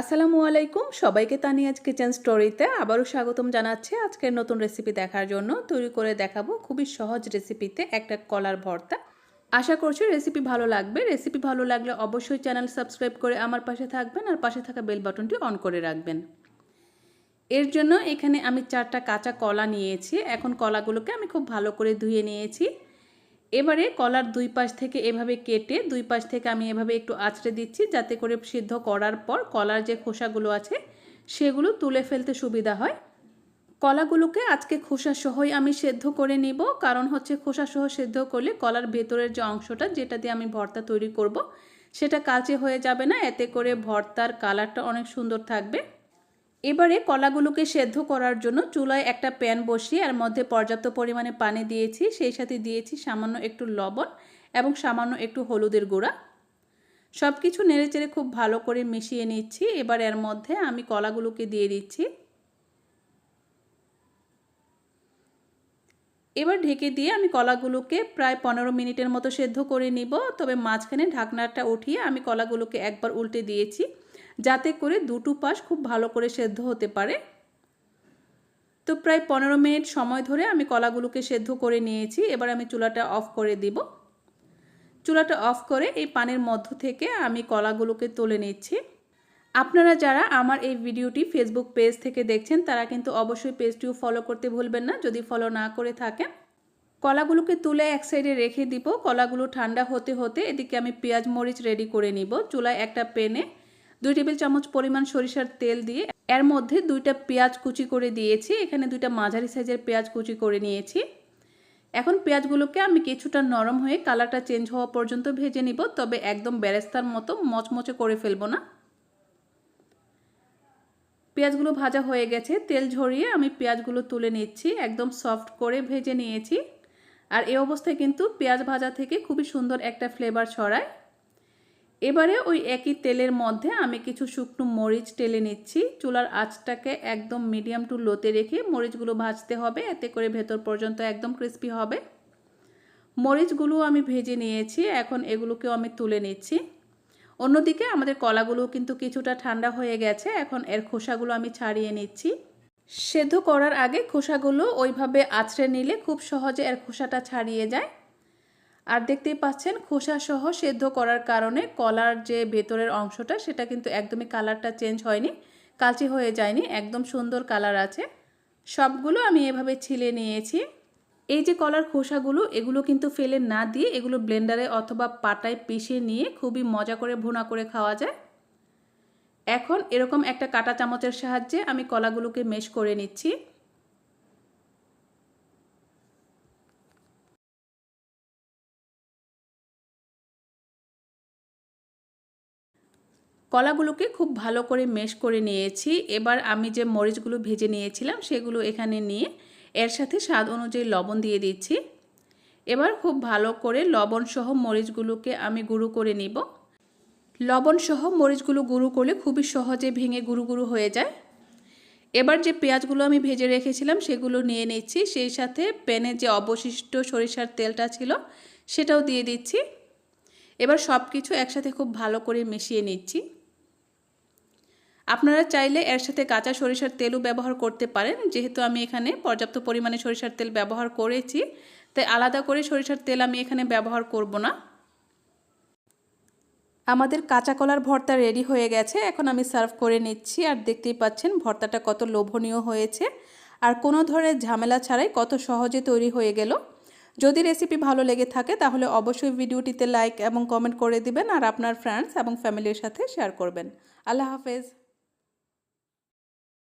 আসসালামু আলাইকুম। সবাইকে তানিয়াজ কিচেন স্টোরিতে আবারও স্বাগতম জানাচ্ছি আজকের নতুন রেসিপি দেখার জন্য। তৈরি করে দেখাবো খুবই সহজ রেসিপিতে একটা কলার ভর্তা। আশা করছি রেসিপি ভালো লাগবে। রেসিপি ভালো লাগলে অবশ্যই চ্যানেল সাবস্ক্রাইব করে আমার পাশে থাকবেন আর পাশে থাকা বেল বাটনটি অন করে রাখবেন। এর জন্য এখানে আমি চারটা কাঁচা কলা নিয়েছি। এখন কলাগুলোকে আমি খুব ভালো করে ধুয়ে নিয়েছি। এবারে কলার দুই পাশ থেকে এভাবে কেটে দুই পাশ থেকে আমি এভাবে একটু আঁচড়ে দিচ্ছি, যাতে করে সিদ্ধ করার পর কলার যে খোসাগুলো আছে সেগুলো তুলে ফেলতে সুবিধা হয়। কলাগুলোকে আজকে খোসা সহই আমি সেদ্ধ করে নিব, কারণ হচ্ছে খোসা সহ সেদ্ধ করলে কলার ভেতরের যে অংশটা যেটা দিয়ে আমি ভর্তা তৈরি করব, সেটা কালচে হয়ে যাবে না, এতে করে ভর্তার কালারটা অনেক সুন্দর থাকবে। এবারে কলাগুলোকে সেদ্ধ করার জন্য চুলায় একটা প্যান বসিয়ে এর মধ্যে পর্যাপ্ত পরিমাণে পানি দিয়েছি, সেই সাথে দিয়েছি সামান্য একটু লবণ এবং সামান্য একটু হলুদের গুঁড়া। সব কিছু নেড়েচেড়ে খুব ভালো করে মিশিয়ে নিচ্ছি। এবার এর মধ্যে আমি কলাগুলোকে দিয়ে দিচ্ছি। এবার ঢেকে দিয়ে আমি কলাগুলোকে প্রায় পনেরো মিনিটের মতো সেদ্ধ করে নিব। তবে মাঝখানে ঢাকনাটা উঠিয়ে আমি কলাগুলোকে একবার উল্টে দিয়েছি। যাতে করে দুটো পাশ খুব ভালো করে সেদ্ধ হতে পারে। তো প্রায় পনেরো মিনিট সময় ধরে আমি কলাগুলোকে সেদ্ধ করে নিয়েছি। এবার আমি চুলাটা অফ করে দিব। চুলাটা অফ করে এই পানির মধ্য থেকে আমি কলাগুলোকে তুলে নিচ্ছি। আপনারা যারা আমার এই ভিডিওটি ফেসবুক পেজ থেকে দেখছেন, তারা কিন্তু অবশ্যই পেজটিও ফলো করতে ভুলবেন না। যদি ফলো না করে থাকেন, কলাগুলোকে তুলে এক সাইডে রেখে দিব। কলাগুলো ঠান্ডা হতে হতে এদিকে আমি পেঁয়াজ মরিচ রেডি করে নিব। চুলায় একটা পেনে দুই টেবিল চামচ পরিমাণ সরিষার তেল দিয়ে এর মধ্যে দুইটা পেঁয়াজ কুচি করে দিয়েছি। এখানে দুইটা মাঝারি সাইজের পেঁয়াজ কুচি করে নিয়েছি। এখন পেঁয়াজগুলোকে আমি কিছুটা নরম হয়ে কালারটা চেঞ্জ হওয়া পর্যন্ত ভেজে নিব, তবে একদম বেরেস্তার মতো মচমচে করে ফেলব না। পেঁয়াজগুলো ভাজা হয়ে গেছে, তেল ঝরিয়ে আমি পেঁয়াজগুলো তুলে নিচ্ছি, একদম সফট করে ভেজে নিয়েছি। আর এই অবস্থায় কিন্তু পেঁয়াজ ভাজা থেকে খুবই সুন্দর একটা ফ্লেভার ছড়ায়। এবারে ওই একই তেলের মধ্যে আমি কিছু শুকনো মরিচ টেলে নিচ্ছি। চুলার আঁচটাকে একদম মিডিয়াম টু লোতে রেখে মরিচগুলো ভাজতে হবে। এতে করে ভেতর পর্যন্ত একদম ক্রিস্পি হবে। মরিচগুলো আমি ভেজে নিয়েছি। এখন এগুলোকেও আমি তুলে নিচ্ছি। অন্যদিকে আমাদের কলাগুলো কিন্তু কিছুটা ঠান্ডা হয়ে গেছে। এখন এর খোসাগুলো আমি ছাড়িয়ে নিচ্ছি। সেদ্ধ করার আগে খোসাগুলো ওইভাবে আছড়ে নিলে খুব সহজে এর খোসাটা ছাড়িয়ে যায়। আর দেখতেই পাচ্ছেন খোসা সহ সেদ্ধ করার কারণে কলার যে ভেতরের অংশটা, সেটা কিন্তু একদমই কালারটা চেঞ্জ হয়নি, কালচে হয়ে যায়নি, একদম সুন্দর কালার আছে। সবগুলো আমি এভাবে ছিলে নিয়েছি। এই যে কলার খোসাগুলো, এগুলো কিন্তু ফেলে না দিয়ে এগুলো ব্লেন্ডারে অথবা পাটায় পিষে নিয়ে খুবই মজা করে ভুনা করে খাওয়া যায়। এখন এরকম একটা কাটা চামচের সাহায্যে আমি কলাগুলোকে মেশ করে নিচ্ছি। কলাগুলোকে খুব ভালো করে মেশ করে নিয়েছি। এবার আমি যে মরিচগুলো ভেজে নিয়েছিলাম, সেগুলো এখানে নিয়ে এর সাথে স্বাদ অনুযায়ী লবণ দিয়ে দিচ্ছি। এবার খুব ভালো করে লবণ সহ মরিচগুলোকে আমি গুঁড়ো করে নিব। লবণ সহ মরিচগুলো গুঁড়ো করলে খুবই সহজে ভেঙে গুঁড়ো গুঁড়ো হয়ে যায়। এবার যে পেঁয়াজগুলো আমি ভেজে রেখেছিলাম, সেগুলো নিয়ে নিচ্ছি। সেই সাথে প্যানে যে অবশিষ্ট সরিষার তেলটা ছিল, সেটাও দিয়ে দিচ্ছি। এবার সব কিছু একসাথে খুব ভালো করে মিশিয়ে নিচ্ছি। আপনারা চাইলে এর সাথে কাঁচা সরিষার তেলও ব্যবহার করতে পারেন। যেহেতু আমি এখানে পর্যাপ্ত পরিমাণে সরিষার তেল ব্যবহার করেছি, তাই আলাদা করে সরিষার তেল আমি এখানে ব্যবহার করব না। আমাদের কাঁচা কলার ভর্তা রেডি হয়ে গেছে। এখন আমি সার্ভ করে নিচ্ছি আর দেখতেই পাচ্ছেন ভর্তাটা কত লোভনীয় হয়েছে। আর কোনো ধরনের ঝামেলা ছাড়াই কত সহজে তৈরি হয়ে গেল। যদি রেসিপি ভালো লেগে থাকে তাহলে অবশ্যই ভিডিওটিতে লাইক এবং কমেন্ট করে দিবেন আর আপনার ফ্রেন্ডস এবং ফ্যামিলির সাথে শেয়ার করবেন। আল্লাহ হাফেজ।